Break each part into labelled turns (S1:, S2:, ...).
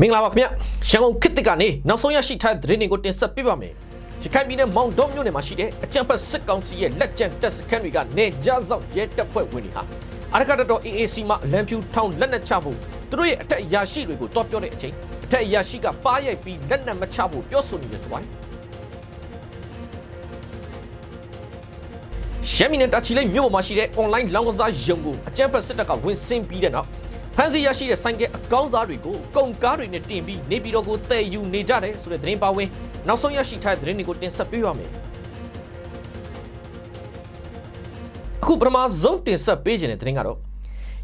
S1: မင်္ဂလာပါခင်ဗျရန်ကုန်ခေတ်တစ်ကနေနောက်ဆုံးရရှိထားတဲ့သတင်းတွေကိုတင်ဆက်ပေးပါမယ်ရခိုင်ပြည်နယ်မောင်တော်မြို့နယ်မှာရှိတဲ့အကြံဖတ်စစ်ကောင်စီရဲ့လက်ကျန်တပ်စခန်းတွေကနေကြားဆောင်ရဲတပ်ဖွဲ့ဝင်တွေဟာအရကတတော် AAC မှာအလံဖြူထောင်းလက်နက်ချဖို့သူတို့ရဲ့အထက်အရာရှိတွေကိုတော့ပြောတဲ့အချိန်အထက်အရာရှိကပါရိုက်ပြီးလက်နက်မချဖို့ပြောဆိုနေတယ်ဆိုပါတယ်ရှမ်းပြည်နယ်တာချီလိတ်မြို့ပေါ်မှာရှိတဲ့ online လောင်းကစားရုံကိုအကြမ်းဖက်စစ်တပ်ကဝင်ဆင်းပြီးတဲ့နောက် ဖမ်းဆီးရရှိတဲ့ဆိုင်ကယ်အကောင်းစားတွေကိုကုန်ကားတွေနဲ့တင်ပြီးနေပြည်တော်ကိုတည်ယူနေကြတယ်ဆိုတဲ့သတင်းပါဝင်နောက်ဆုံးရရှိထားတဲ့သတင်းတွေကိုတင်ဆက်ပေးပါမယ်အခုပထမဆုံးတင်ဆက်ပေးခြင်းတဲ့သတင်းကတော့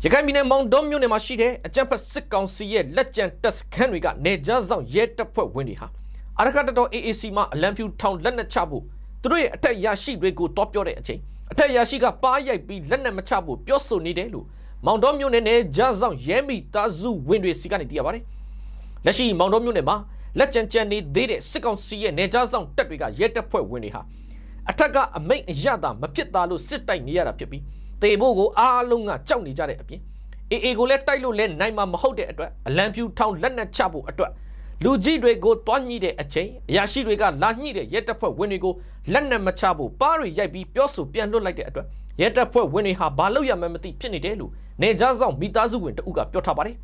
S1: ရခိုင်ပြည်နယ်မောင်တော်မြို့နယ်မှာရှိတဲ့အကြမ်းဖက်စစ်ကောင်စီရဲ့လက်ကျန်တပ်စခန်းတွေကနေကြားဆောင်ရဲတပ်ဖွဲ့ဝင်တွေဟာအရကတတော် AAC မှာအလံဖြူထောင်လက်နက်ချဖို့သူတို့ရဲ့အထက်ရရှိတွေကိုတောပြောတဲ့အချိန်အထက်ရရှိကပါရိုက်ပြီးလက်နက်မချဖို့ပြောဆိုနေတယ်လို့ မောင်တော်မြို့နယ်နဲ့ကြားဆောင်ရဲမိသားစုဝင်တွေစီကနေသိရပါတယ်လက်ရှိမောင်တော်မြို့နယ်မှာလက်ကျန်ကျန်နေသေးတဲ့စစ်ကောင်စီရဲ့နေကြားဆောင်တပ်တွေကရဲတပ်ဖွဲ့ဝင်တွေဟာအထက်ကအမိတ်အရတာမဖြစ်တာလို့စစ်တိုက်နေရတာဖြစ်ပြီးတေဖို့ကိုအားလုံးကကြောက်နေကြတဲ့အပြင်အေအေကိုလည်းတိုက်လို့လည်းနိုင်မှာမဟုတ်တဲ့အတွက်အလံဖြူထောင်လက်နက်ချဖို့အတွက်လူကြီးတွေကိုတွားညှိတဲ့အချိန်အရာရှိတွေကလာညှိတဲ့ရဲတပ်ဖွဲ့ဝင်တွေကိုလက်နက်မချဖို့ပါးတွေရိုက်ပြီးပြောဆိုပြန်လွတ်လိုက်တဲ့အတွက်ရဲတပ်ဖွဲ့ဝင်တွေဟာဘာလို့ရမှန်းမသိဖြစ်နေတယ်လို့ နေကြားဆောင်မိသားစုဝင်တအုပ်ကပြောထားပါတယ်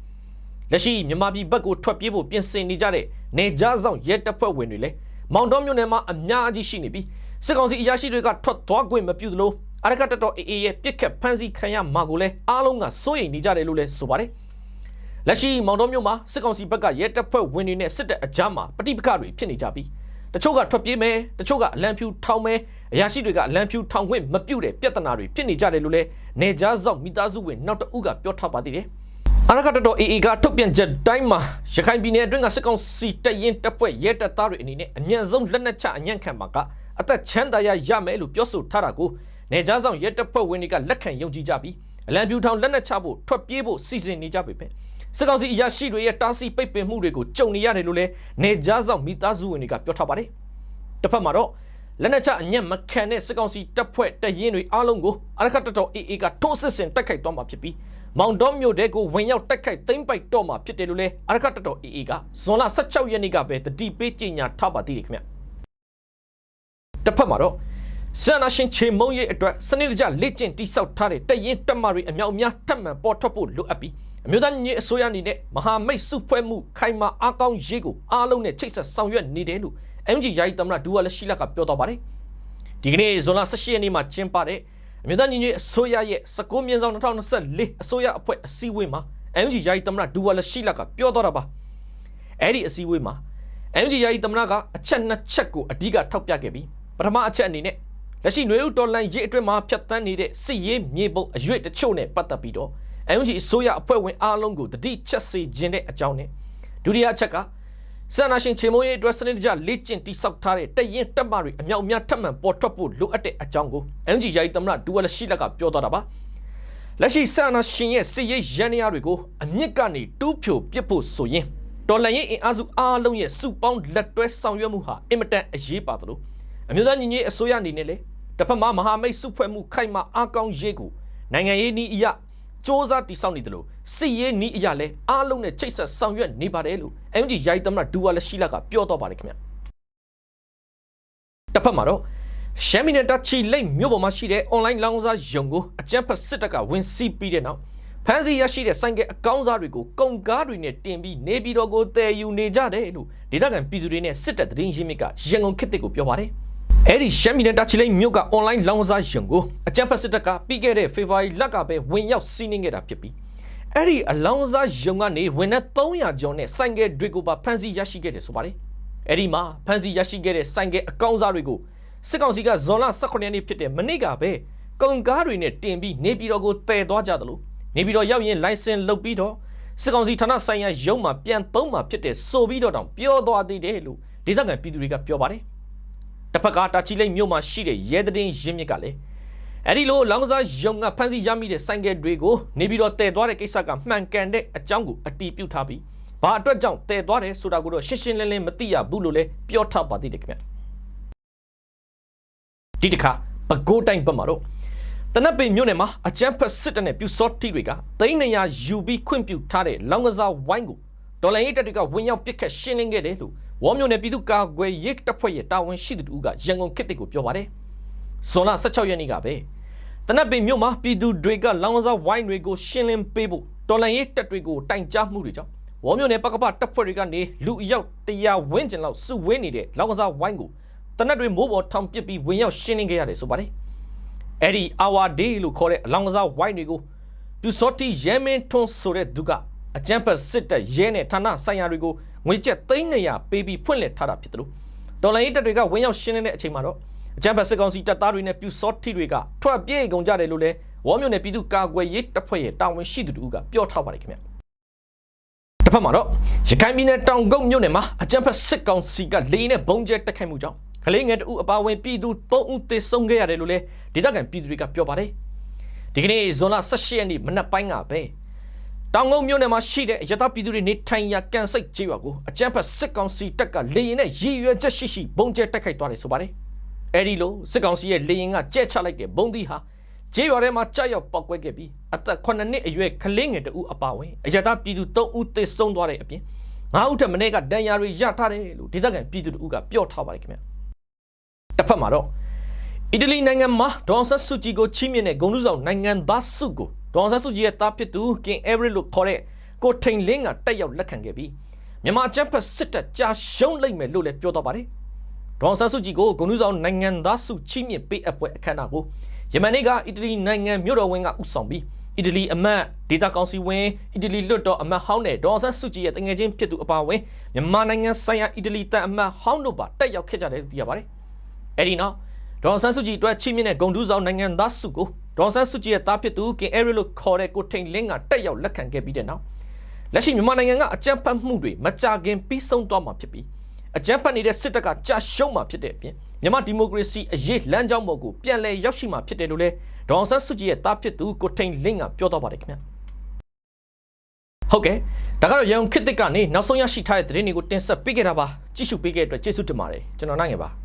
S1: လက်ရှိမြန်မာပြည်ဘက်ကိုထွက်ပြေးဖို့ပြင်ဆင်နေကြတဲ့နေကြားဆောင်ရဲတပ်ဖွဲ့ဝင်တွေလည်းမောင်တော်မြို့နယ်မှာအများကြီးရှိနေပြီးစစ်ကောင်စီအရာရှိတွေကထွက်သွားခွင့်မပြုသလိုအရကတတော်အေအေရဲ့ပြစ်ခတ်ဖမ်းဆီးခံရမှာကိုလည်းအားလုံးကစိုးရိမ်နေကြတယ်လို့လည်းဆိုပါတယ်လက်ရှိမောင်တော်မြို့မှာစစ်ကောင်စီဘက်ကရဲတပ်ဖွဲ့ဝင်တွေနဲ့စစ်တပ်အကြားမှာပဋိပက္ခတွေဖြစ်နေကြပြီး တချို့ကထွက်ပြေးမယ်တချို့ကအလံဖြူထောင်းမယ်အရာရှိတွေကအလံဖြူထောင်းခွင့်မပြုတဲ့ပြဿနာတွေဖြစ်နေကြတယ်လို့လည်းနေကြားဆောင်မိသားစုဝင်နောက်တဦးကပြောထားပါသေးတယ်အရကတတော်အေအေကထုတ်ပြန်ချက်တိုင်းမှာရခိုင်ပြည်နယ်အတွင်းကစစ်ကောင်စီတပ်ရင်းတပ်ဖွဲ့ရဲတပ်သားတွေအနေနဲ့အမြန်ဆုံးလက်နက်ချအညံ့ခံမှာကအသက်ချမ်းသာရရမယ်လို့ပြောဆိုထားတာကိုနေကြားဆောင်ရဲတပ်ဖွဲ့ဝင်တွေကလက်ခံယုံကြည်ကြပြီးအလံဖြူထောင်လက်နက်ချဖို့ထွက်ပြေးဖို့စီစဉ်နေကြပေပဲ စစ်ကောင်စီအရာရှိတွေရဲ့တားဆီးပိတ်ပင်မှုတွေကိုကြုံနေရတယ်လို့လည်းနေကြားဆောင်မိသားစုဝင်တွေကပြောထားပါတယ်တစ်ဖက်မှာတော့လက်နက်ချအညံ့မခံတဲ့စစ်ကောင်စီတပ်ဖွဲ့တပ်ရင်းတွေအားလုံးကိုအရခတ်တော် AA ကထိုးစစ်ဆင်တိုက်ခိုက်သွားမှာဖြစ်ပြီးမောင်တော်မြို့တဲကိုဝင်ရောက်တိုက်ခိုက်သိမ်းပိုက်တော့မှာဖြစ်တယ်လို့လည်းအရခတ်တော် AA ကဇွန်လ16ရက်နေ့ကပဲတတိပေးကြေညာထားပါသေးတယ်ခင်ဗျတစ်ဖက်မှာတော့ဆန္ဒရှင်ချေမုံရဲ့အတွက်စနစ်တကျလေ့ကျင့်တိစောက်ထားတဲ့တရင်တက်မတွေအမြောက်အများထပ်မံပေါ်ထွက်ဖို့လိုအပ်ပြီး အမျိုးသားညီအစိုးရအနေနဲ့မဟာမိတ်စုဖွဲ့မှုခိုင်မာအားကောင်းရေးကိုအားလုံးနဲ့ချိတ်ဆက်ဆောင်ရွက်နေတယ်လို့ MG ယာယီသမ္မတဒူဝါလက်ရှိလက်ကပြောတော့ပါတယ်ဒီကနေ့ဇွန်လ18ရက်နေ့မှာကျင်းပတဲ့အမျိုးသားညီညွတ်အစိုးရရဲ့19မြင်းဆောင်2024အစိုးရအဖွဲ့အစည်းအဝေးမှာ MG ယာယီသမ္မတဒူဝါလက်ရှိလက်ကပြောတော့တာပါအဲ့ဒီအစည်းအဝေးမှာ MG ယာယီသမ္မတကအချက်နှစ်ချက်ကိုအဓိကထောက်ပြခဲ့ပြီးပထမအချက်အနေနဲ့လက်ရှိຫນွေဥတော်လန်ရေးအတွင်းမှာဖြတ်တန်းနေတဲ့စစ်ရေးမြေပုံအရွေ့တချို့နဲ့ပတ်သက်ပြီးတော့ MG အစိုးရအဖွဲ့ဝင်အားလုံးကိုတတိချက်စေခြင်းတဲ့အကြောင်းနဲ့ဒုတိယအချက်ကဆန္ဒရှင်ချေမုံရေးအတွက်စနစ်တကျလေ့ကျင့်တိစောက်ထားတဲ့တရင်တက်မတွေအမြောက်အများထပ်မံပေါ်ထွက်ဖို့လိုအပ်တဲ့အကြောင်းကို MG ယာယီသမ္မတဒူဝါလရှိလက်ကပြောသွားတာပါလက်ရှိဆန္ဒရှင်ရဲ့စစ်ရေးရန်နေရတွေကိုအမြင့်ကနေတူးဖြိုပစ်ဖို့ဆိုရင်တော်လန်ရေးအင်အားစုအားလုံးရဲ့စုပေါင်းလက်တွဲဆောင်ရွက်မှုဟာအင်မတန်အရေးပါသလိုအမျိုးသားညီညွတ်အစိုးရအနေနဲ့လည်းတစ်ဖက်မှာမဟာမိတ်စုဖွဲ့မှုခိုင်မာအားကောင်းရေးကိုနိုင်ငံရေးနည်းအရ စ조사တိစောက်နေတယ်လို့စစ်ရေးနည်းအရလဲအားလုံးနဲ့ချိတ်ဆက်ဆောင်ရွက်နေပါတယ်လို့ MG ရိုက်သမရဒူဝါလက်ရှိလကပြောတော့ပါတယ်ခင်ဗျတစ်ဖက်မှာတော့ရှမ်းပြည်နယ်တချီလိတ်မြို့ပေါ်မှာရှိတဲ့ online လောင်းစားယုံကိုအကြမ်းဖက်စစ်တပ်ကဝင်စီးပြီးတဲ့နောက်ဖမ်းဆီးရရှိတဲ့ဆိုင်ကအကောင်းစားတွေကိုကုန်ကားတွေနဲ့တင်ပြီးနေပြည်တော်ကိုတည်ယူနေကြတယ်လို့ဒေသခံပြည်သူတွေနဲ့စစ်တပ်သတင်းရင်းမြစ်ကရန်ကုန်ခေတ်တစ်ကိုပြောပါတယ် အဲ့ဒီရှမ်းပြည်နယ်တာချီလိတ်မြို့က online လောင်းစားရုံကိုအကြံဖက်စစ်တပ်ကပြီးခဲ့တဲ့ဖေဖော်ဝါရီလကပဲဝင်ရောက်စီးနင်းခဲ့တာဖြစ်ပြီးအဲ့ဒီအလောင်းစားရုံကနေဝင်တဲ့300ကျော်နဲ့ဆိုင်ကယ်တွေကိုပါဖမ်းဆီးရရှိခဲ့တယ်ဆိုပါတယ်အဲ့ဒီမှာဖမ်းဆီးရရှိခဲ့တဲ့ဆိုင်ကယ်အကောင်းစားတွေကိုစစ်ကောင်စီကဇွန်လ18ရက်နေ့ဖြစ်တဲ့မနေ့ကပဲကုန်ကားတွေနဲ့တင်ပြီးနေပြည်တော်ကိုတည်သွားကြတယ်လို့နေပြည်တော်ရောက်ရင် license လုတ်ပြီးတော့စစ်ကောင်စီဌာနဆိုင်ရာရုံးမှာပြန်သုံးမှာဖြစ်တဲ့ဆိုပြီးတော့တောင်ပြောသွားသေးတယ်လို့ဒေသခံပြည်သူတွေကပြောပါတယ် တစ်ဖက်ကတာချီလိတ်မြို့မှာရှိတဲ့ရဲတဲ့င်းရင်းမြစ်ကလည်းအဲ့ဒီလိုလောင်းကစားယုံကဖမ်းဆီးရမိတဲ့ဆိုင်ကယ်တွေကိုနေပြီးတော့တည်သွားတဲ့ကိစ္စကမှန်ကန်တဲ့အကြောင်းကိုအတီးပြုတ်ထားပြီးဘာအတွက်ကြောင့်တည်သွားတယ်ဆိုတာကိုတော့ရှင်းရှင်းလင်းလင်းမသိရဘူးလို့လည်းပြောထားပါသေးတယ်ခင်ဗျဒီတစ်ခါပကိုးတိုင်းဘက်မှာတော့တနက်ပေမြို့နယ်မှာအကြမ်းဖက်စစ်တပ်နဲ့ပြူစောတိတွေကသိန်း200ယူပြီးခွင့်ပြုထားတဲ့လောင်းကစားဝိုင်းကို တော်လိုင်းရေးတပ်တွေကဝင်ရောက်ပစ်ခတ်ရှင်းလင်းခဲ့တယ်လို့ဝေါ်မျိုးနယ်ပြည်သူ့ကာကွယ်ရေးတပ်ဖွဲ့ရဲ့တာဝန်ရှိသူတို့ကရန်ကုန်ခေတ်တစ်ကိုပြောပါတယ်ဇွန်လ16ရက်နေ့ကပဲတနက်ပင်မြို့မှာပြည်သူတွေကလောင်စာဝိုင်းတွေကိုရှင်းလင်းပေးဖို့တော်လိုင်းရေးတပ်တွေကိုတိုင်ကြားမှုတွေကြောင့်ဝေါ်မျိုးနယ်ပကပတပ်ဖွဲ့တွေကနေလူအယောက်100ဝန်းကျင်လောက်စုဝေးနေတဲ့လောင်စာဝိုင်းကိုတနက်တွေမိုးပေါ်ထောင်ပစ်ပြီးဝင်ရောက်ရှင်းလင်းခဲ့ရတယ်ဆိုပါတယ်အဲ့ဒီ hour day လို့ခေါ်တဲ့အလောင်စာဝိုင်းတွေကိုသူစောတိရဲမင်းထွန်းဆိုတဲ့သူက အကြမ်းဖက်စစ်တပ်ရဲနဲ့ဌာနဆိုင်ရာတွေကိုငွေကျပ်300ပေးပြီးဖွင့်လှစ်ထားတာဖြစ်တယ်လို့ဒေါ်လာရေးတပ်တွေကဝင်ရောက်ရှင်းလင်းတဲ့အချိန်မှာတော့အကြမ်းဖက်စစ်ကောင်စီတပ်သားတွေနဲ့ပြူစောတိတွေကထွက်ပြေးကုန်ကြတယ်လို့လည်းဝေါ်မြို့နယ်ပြည်သူ့ကာကွယ်ရေးတပ်ဖွဲ့ရဲ့တာဝန်ရှိသူတို့ကပြောထားပါတယ်ခင်ဗျတစ်ဖက်မှာတော့ရခိုင်ပြည်နယ်တောင်ကုတ်မြို့နယ်မှာအကြမ်းဖက်စစ်ကောင်စီကလေနဲ့ဘုံကျဲတက်ခိုက်မှုကြောင့်ကလေးငယ်တအူအပါဝင်ပြည်သူ3ဦးသေဆုံးခဲ့ရတယ်လို့လည်းဒေသခံပြည်သူတွေကပြောပါတယ်ဒီကနေ့ဇွန်လ18ရက်နေ့မနက်ပိုင်းကပဲ တောင်ငုံမြို့နယ်မှာရှိတဲ့ရတပြည်သူတွေနေထိုင်ရာကန်စိတ်ကျေးရွာကိုအကြမ်းဖက်စစ်ကောင်စီတပ်ကလေရင်နဲ့ရည်ရွယ်ချက်ရှိရှိဘုံကျဲတိုက်ခိုက်သွားတယ်ဆိုပါတယ်။အဲဒီလိုစစ်ကောင်စီရဲ့လေရင်ကကျဲချလိုက်တဲ့ဘုံသီးဟာကျေးရွာထဲမှာကြောက်ရောက်ပောက်ကွဲခဲ့ပြီးအသက်9နှစ်အရွယ်ကလေးငယ်တဦးအပါအဝင်အရတပြည်သူ3ဦးသေဆုံးသွားတဲ့အပြင်9ဦးထက်မနည်းကဒဏ်ရာတွေရထားတယ်လို့ဒေသခံပြည်သူတို့ကပြောထားပါတယ်ခင်ဗျ။တစ်ဖက်မှာတော့အီတလီနိုင်ငံမှာဒေါန်ဆတ်စုကြည်ကိုချီးမြှင့်တဲ့ဂုဏ်ထူးဆောင်နိုင်ငံသားစုကို ဒေါန်ဆတ်စုကြည်ရဲ့တားဖြစ်သူကင်အဲဗရစ်လို့ခေါ်တဲ့ကိုထိန်လင်းကတက်ရောက်လက်ခံခဲ့ပြီးမြန်မာချမ်ပစစ်တပ်ကြာရှုံးလိုက်မယ်လို့လည်းပြောတော့ပါတယ်ဒေါန်ဆတ်စုကြည်ကိုဂုဏ်ထူးဆောင်နိုင်ငံသားစုချီးမြှင့်ပေးအပ်ပွဲအခမ်းအနားကိုယမန်နေ့ကအီတလီနိုင်ငံမြို့တော်ဝန်ကဥဆောင်ပြီးအီတလီအမတ်ဒေတာကောင်စီဝင်အီတလီလွတ်တော်အမတ်ဟောင်းနဲ့ဒေါန်ဆတ်စုကြည်ရဲ့တငယ်ချင်းဖြစ်သူအပါအဝင်မြန်မာနိုင်ငံဆိုင်ရာအီတလီတန်အမတ်ဟောင်းတို့ပါတက်ရောက်ခဲ့ကြတယ်လို့သိရပါတယ်အဲဒီနောက်ဒေါ်ဆန်းစုကြည်အတွက်ချီးမြှင့်တဲ့ဂုဏ်ထူးဆောင်နိုင်ငံသားစုကို ဒေါ်ဆန်းစုကြည်ရဲ့သားဖြစ်သူကင်အဲရီလို့ခေါ်တဲ့ကိုထိန်လင်းကတက်ရောက်လက်ခံခဲ့ပြီးတဲ့နောက်လက်ရှိမြန်မာနိုင်ငံကအကြမ်းဖက်မှုတွေမကြခင်ပြီးဆုံးသွားမှာဖြစ်ပြီးအကြမ်းဖက်နေတဲ့စစ်တပ်ကကြာရှုံးမှာဖြစ်တဲ့အပြင်မြန်မာဒီမိုကရေစီအရေးလမ်းကြောင်းပေါ်ကိုပြန်လည်ရောက်ရှိမှာဖြစ်တယ်လို့လည်းဒေါ်ဆန်းစုကြည်ရဲ့သားဖြစ်သူကိုထိန်လင်းကပြောတော့ပါတယ်ခင်ဗျဟုတ်ကဲ့ဒါကတော့ရန်ကုန်ခေတ်သစ်ကနေနောက်ဆုံးရရှိထားတဲ့သတင်းတွေကိုတင်ဆက်ပေးခဲ့တာပါကြည့်ရှုပေးခဲ့တဲ့အတွက်ကျေးဇူးတင်ပါတယ်ကျွန်တော်နိုင်ငယ်ပါ